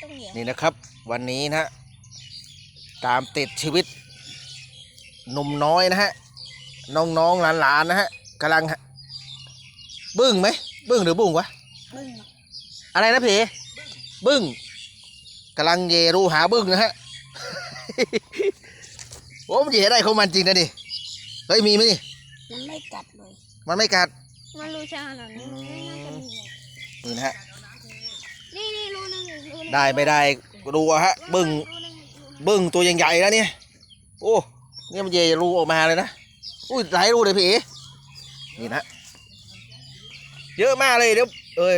ต้องเหนียวนี่นะครับ วันนี้นะฮะตามติดชีวิตหนุ่มน้อยนะฮะน้องๆหลานๆนะฮะกำลังบึ้งไหมบึ้งหรือบุ้งวะมึงอะไรนะพี่บึ้งกำลังเยรูหาบึ้งนะฮะ โอ้มันเยได้ของมันจริงนะนี่เฮ้ยมีไหมนี่มันไม่กัดเลย มันไม่กัด มันรู้ช่างขนาดนี้มันไม่น่าจะมีเลยนี่นะฮะนี่นี่รู้นึงรู้นึง ได้ไม่ได้ดูเอาฮะบึ้งรู้นึงรู้นึงบึ้งตัวใหญ่ๆแล้วเนี่ยโอ้เนี่ยมันเยรูออกมาเลยนะอุ้ยหลายรูเลยพี่เอ๋นี่นะเยอะมากเลยเดี๋ยวเออ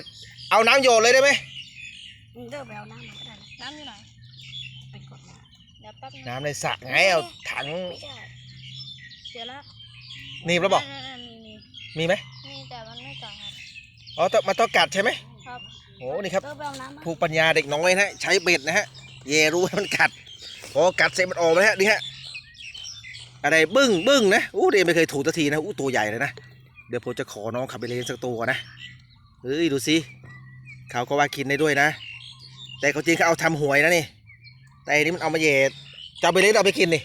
เอาน้ำโยนเลยได้ไหมมึงเดินไปเอาน้ำมาก็ได้นะน้ำอยู่ไหนไปกดมาเดี๋ยวแป๊บนึงน้ำในสระไงเอาถังไม่ใช่เดี๋ยวละหนีบแล้วบอกนั่นๆๆมีมีมีไหมมีแต่มันไม่กัดครับอ๋อต้องมันต้องกัดใช่ไหมครับ โอ้นี่ครับเดินไปเอาน้ำมาภูมิปัญญาเด็กน้อยนะฮะใช้เบ็ดนะฮะเยรู้ให้มันกัดพอกัดเสร็จมันออกมาแล้วฮะนี่ฮะอะไรบึ้งบึ้งนะอู้เดนไม่เคยถูกสักทีนะอู้ตัวใหญ่เลยนะเดี๋ยวผมจะขอน้องขับไปเลี้ยงสักตัวนะเฮ้ยดูสิเขาก็ว่ากินได้ด้วยนะ แต่เขาจริงเขาเอาทำหวยนะนี่ แต่อันนี้มันเอามาเยดจะเอาไปเลี้ยงหรือเอาไปกินนี่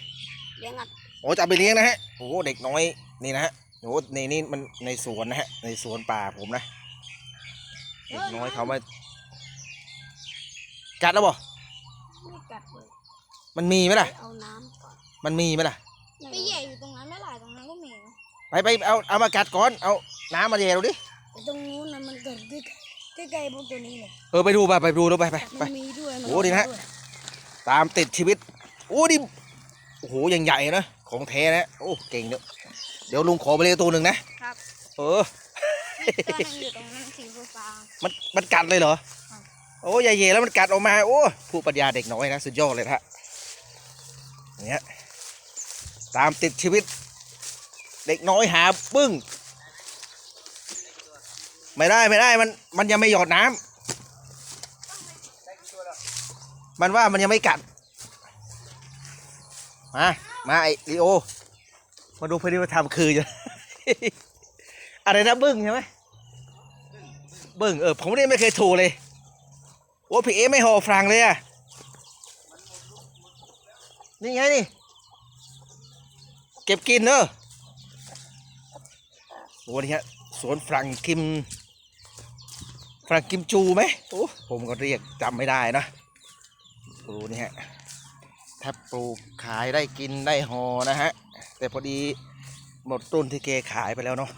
เลี้ยงอะโอ้จะเอาไปเลี้ยงนะฮะ โอ้เด็กน้อยนี่นะฮะ โอ้ในนี่มันในสวนนะฮะ ในสวนป่าผมนะ เด็กน้อยเขามากัดแล้วบ่ไม่กัดเลยมันมีไหมไปล่ะ เอาน้ำก่อนมันมีไหมล่ะ ไปแย่อยู่ตรงนั้นไม่หลายตรงนั้นก็มีนะไปไปเอาเอามากัดก่อน เอาน้ำมาเยดูดิ แต่ตรงนู้นนะมันเกิดใกล้ใกล้ๆพวกตัวนี้เลยเออไปดูไปไปดูดูไปไปไปมันมีด้วยมันโอ้ดีนะฮะด้วยตามติดชีวิต โอ้ดิโอ้โหยังใหญ่นะ ของแท้นะ โอ้ เก่งเนอะเดี๋ยวลุงขอไปเลยตัวหนึ่งนะครับ เออ ตัวนึงอยู่ตรงนั้นสีฟ้า มันมันกัดเลยเหรอ ครับ โอ้ยายเยแล้วมันกัดออกมาโอ้ผู้ปัญญาเด็กน้อยนะสุดยอดเลยนะฮะเนี่ยตามติดชีวิต เด็กน้อยหาปึ้ง ไม่ได้ไม่ได้มันมันยังไม่หยอดน้ำมันว่ามันยังไม่กัด มา มาไอริโอ มาดูพอดีว่าทำคืออยู่ อะไรนะบึ้งใช่ไหมบึ้งเออผมเนี่ยไม่เคยถูกเลยโอ้พี่เอไม่ห่อฟรังเลยอะนี่ไงนี่ เก็บกินเนอะโอ้นี่ฮะสวนฟรังกิมฟรังกิมจูไหมโอ้ผมก็เรียกจำไม่ได้นะโอ้นี่ฮะถ้าปลูกขายได้กินได้หอนะฮะ แต่พอดีหมดต้นที่เกขายไปแล้วเนาะ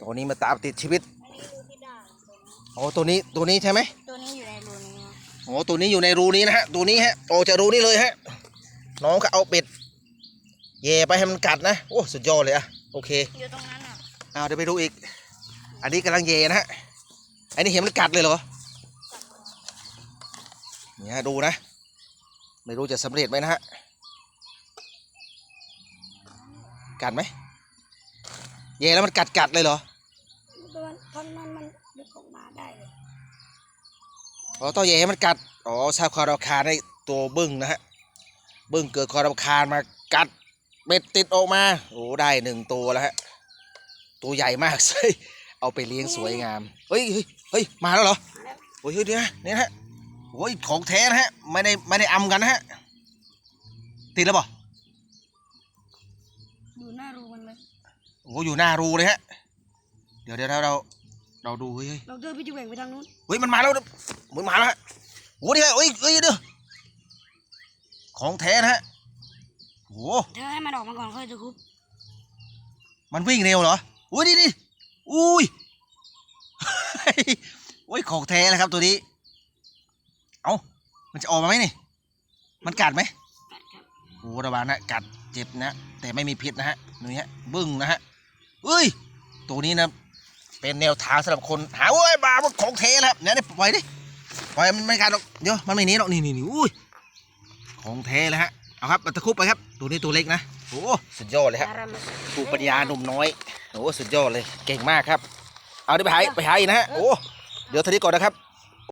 ตัวนี้มาตามติดชีวิตๆอันนี้ดูที่ด่างตรงนี้โอ้ตัวนี้ตัวนี้ใช่ไหมตัวนี้อยู่ในรูนี้นะโอ้ตัวนี้อยู่ในรูนี้นะฮะตัวนี้ฮะโอ้จะรูนี้เลยฮะน้องก็เอาเป็ดแย่ไปให้มันกัดนะโอ้สุดยอดเลยอะโอเคอยู่ตรงนั้นอะเอาเดี๋ยวไปดูอีก อันนี้กำลังแย่นะฮะอันนี้เห็นมันกัดเลยเหรอเนี่ยฮะดูนะ ไม่รู้จะสำเร็จไหมนะฮะกัดไหม แย่แล้วมันกัดกัดเลยเหรอตัวท่อนมันมันดึงออกมาได้เลยอ๋อตัวใหญ่ให้มันกัดอ๋อทราบความรำคาญในตัวบึ้งนะฮะบึ้งเกิดความรำคาญมากัดเบ็ดติดออกมาโอ้ได้หนึ่งตัวแล้วฮะตัวใหญ่มากเลยเอาไปเลี้ยงสวยงามเฮ้ยเฮ้ยเฮ้ยมาแล้วเหรอโอ้ยเดี๋ยวนะเนี่ยฮะโอ้ยของแท้นะฮะไม่ได้ไม่ได้อำกันนะฮะติดแล้วบ่อยู่หน้ารูมันเลย โอ้อยู่หน้ารูเลยฮะ เดี๋ยวเดี๋ยวเราเราเราดูเฮ้ยเฮ้ยเราเดินไปจะแหว่งไปทางนู้นเฮ้ยมันมาแล้วมันมาแล้วฮะโอ้นี่ไงเฮ้ยเฮ้ยเดี๋ยวของแท้นะฮะโอ้เธอให้มันออกมาก่อนค่อยจะคุบมันวิ่งเร็วเหรออุ้ยดิดิอุ้ยโอ้ยของแท้เลยครับตัวนี้ เอ้ามันจะออกมาไหมนี่ มันกัดไหมกัดครับโอ้ระวังนะกัดเจ็บนะ แต่ไม่มีพิษนะฮะนี่ฮะบึ้งนะฮะ เอ้ย ตัวนี้นะเป็นแนวทางสำหรับคนหาเอ้ยบามันของเทแล้วครับเนี่ยนี่ปล่อยดิปล่อยมันไม่การหรอกเดี๋ยวมันไม่นีหรอกนี่นี่นี่อุ้ยของเทเลยฮะเอาครับมันตะคุบไปครับ ตัวนี้ตัวเล็กนะโอ้สุดยอดเลยฮะดารามันภูมิปัญญาหนุ่มน้อยโอ้สุดยอดเลยเก่งมากครับ เอาเดี๋ยวไปหายไปหายนะฮะโอ้เดี๋ยวทีนี้ก่อนนะครับ